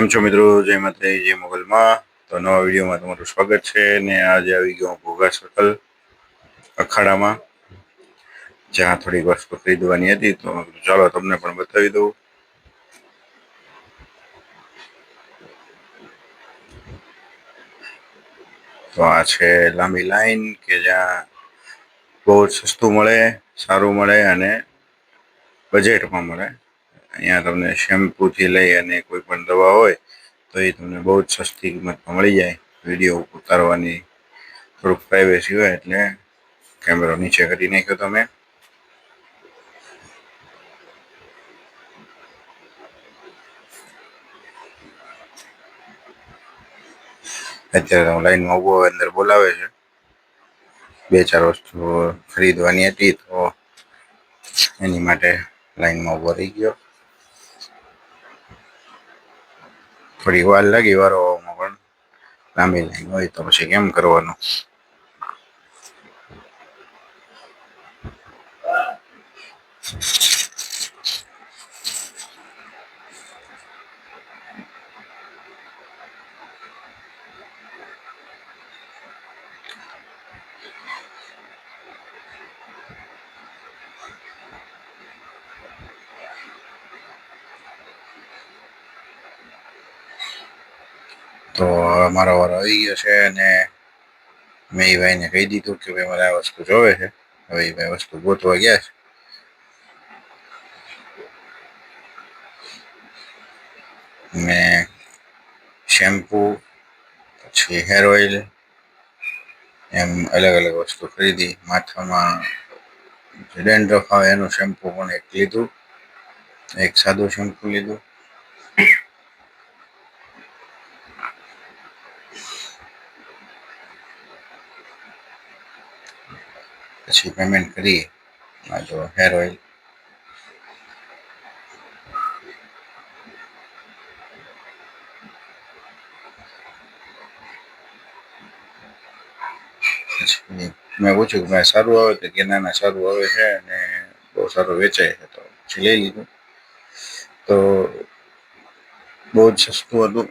કેમ છો મિત્રો? જય માતાજી, જય મોગલમાં. તો નવા વિડીયોમાં તમારું સ્વાગત છે ને આજે આવી ગયો ઘોઘા સર્કલ અખાડામાં. જ્યાં થોડીક વસ્તુ ખરીદવાની હતી, તો ચાલો તમને પણ બતાવી દઉં. તો આ છે લાંબી લાઈન કે જ્યાં બહુ સસ્તું મળે, સારું મળે અને બજેટમાં મળે. અહીંયા તમને શેમ્પૂથી લઈ અને કોઈ પણ દવા હોય, તો એ તમને બહુ જ સસ્તી કિંમતમાં મળી જાય. વીડિયો ઉતારવાની થોડુંક પ્રાઇવેસી હોય એટલે કેમેરો નીચે કરી નાખ્યો તમે. અત્યારે હું લાઈનમાં ઊભો અંદર બોલાવે છે. બે ચાર વસ્તુ ખરીદવાની હતી, તો એની માટે લાઈનમાં ઊભો રહી ગયો. થોડી વાર લાગી વારો આવવામાં પણ લાંબી લાઈન હોય તો પછી કેમ કરવાનું? તો મારો વારો આવી ગયો છે અને મેં એ ભાઈને કહી દીધું કે ભાઈ મારે આ વસ્તુ જોવે છે. હવે એ ભાઈ વસ્તુ ગોતવા ગયા છે. મેં શેમ્પૂ, પછી હેર ઓઇલ, એમ અલગ અલગ વસ્તુ ખરીદી. માથામાં ડેન્ડ્રફ આવે એનું શેમ્પૂ પણ એક લીધું. એક સાદું શેમ્પૂ લીધું. પછી પેમેન્ટ કરીએ. આ જો હેર ઓઇલ મેં પૂછ્યું કે મેં સારું આવે કે ના ના સારું આવે છે અને બહુ સારું વેચાય છે તો પછી લઈ લીધું. તો બહુ જ સસ્તું હતું.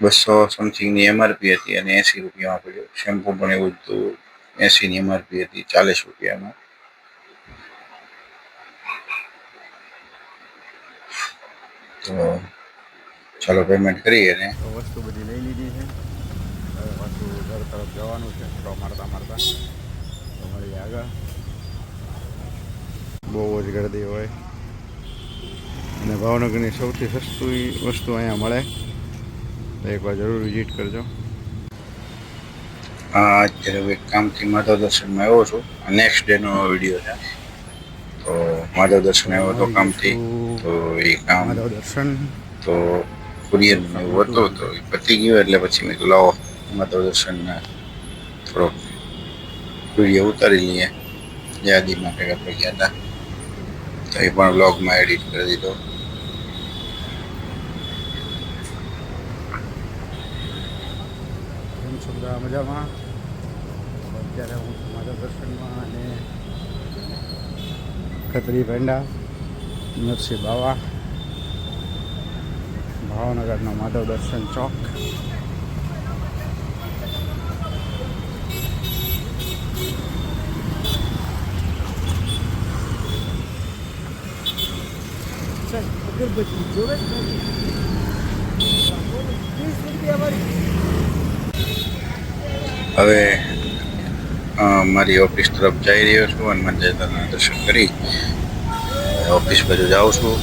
બસો સમથિંગની એમઆરપી હતી અને એંસી રૂપિયામાં પડ્યું. શેમ્પૂ પણ એવું હતું. એંસીની એમઆરપી હતી, ચાલીસ રૂપિયામાં. તો ચાલો પેમેન્ટ કરીએ ને. તો વસ્તુ બધી લઈ લીધી છે. હવે પાછું ઘર તરફ જવાનું છે, તો મારતા મારતા તો મળી આગળ. બહુ જ ગરદી હોય. અને ભાવનગરની સૌથી સસ્તી વસ્તુ અહીંયા મળે. તો એકવાર જરૂર વિઝિટ કરજો. હા અત્યારે એક કામથી માધવ દર્શનમાં આવ્યો છું. નેક્સ્ટ ડેનો વીડિયો છે. તો માધવ દર્શન આવ્યો હતો કામથી. તો એ કામ દર્શન. તો કુરિયર એવું હતું તો એ પતી ગયું એટલે પછી મેં લાવો માધવ દર્શનના થોડોક વીડિયો ઉતારી લઈએ. યાદીમાં કંઈક આપણે ગયા હતા. તો એ પણ બ્લોગમાં એડિટ કરી દીધો કેમ છો બધા મજામાં. અત્યારે હું છું દર્શનમાં અને ખત્રી ભેંડા નરસિંહ બાવા, ભાવનગરનો માધવ દર્શન ચોક. અગરબત્તી જોવે વાળી. હવે મારી ઓફિસ તરફ જઈ રહ્યો છું હનુમાન જયંતાના દર્શન કરી ઓફિસ બાજુ જાઉં છું.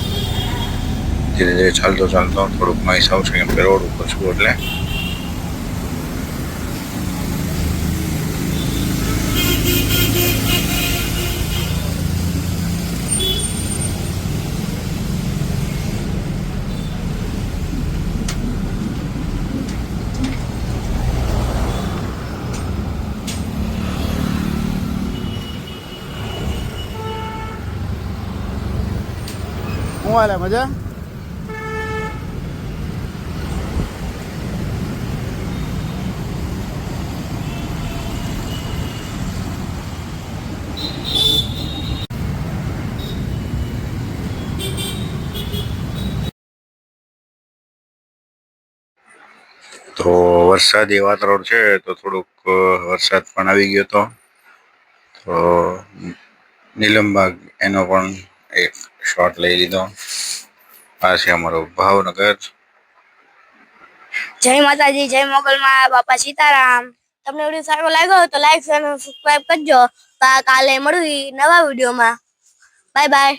ધીરે ધીરે ચાલતો ચાલતો થોડુંક નોઈસ આવશે કેમ કે રોડ ઉપર છું એટલે. હાલે મજા તો વરસાદી વાતાવરણ છે, તો થોડુંક વરસાદ પણ આવી ગયો હતો તો, નીલમબાગ એનો પણ એક શોટ લઈ લીધો. આ છે અમારો ભાવનગર. જય માતાજી, જય મોગલમાં, બાપા સીતારામ. તમને વીડિયો સારો લાગ્યો તો લાઈક અને સબસ્ક્રાઇબ કરજો. કાલે મળવી નવા વિડીયોમાં. Bye bye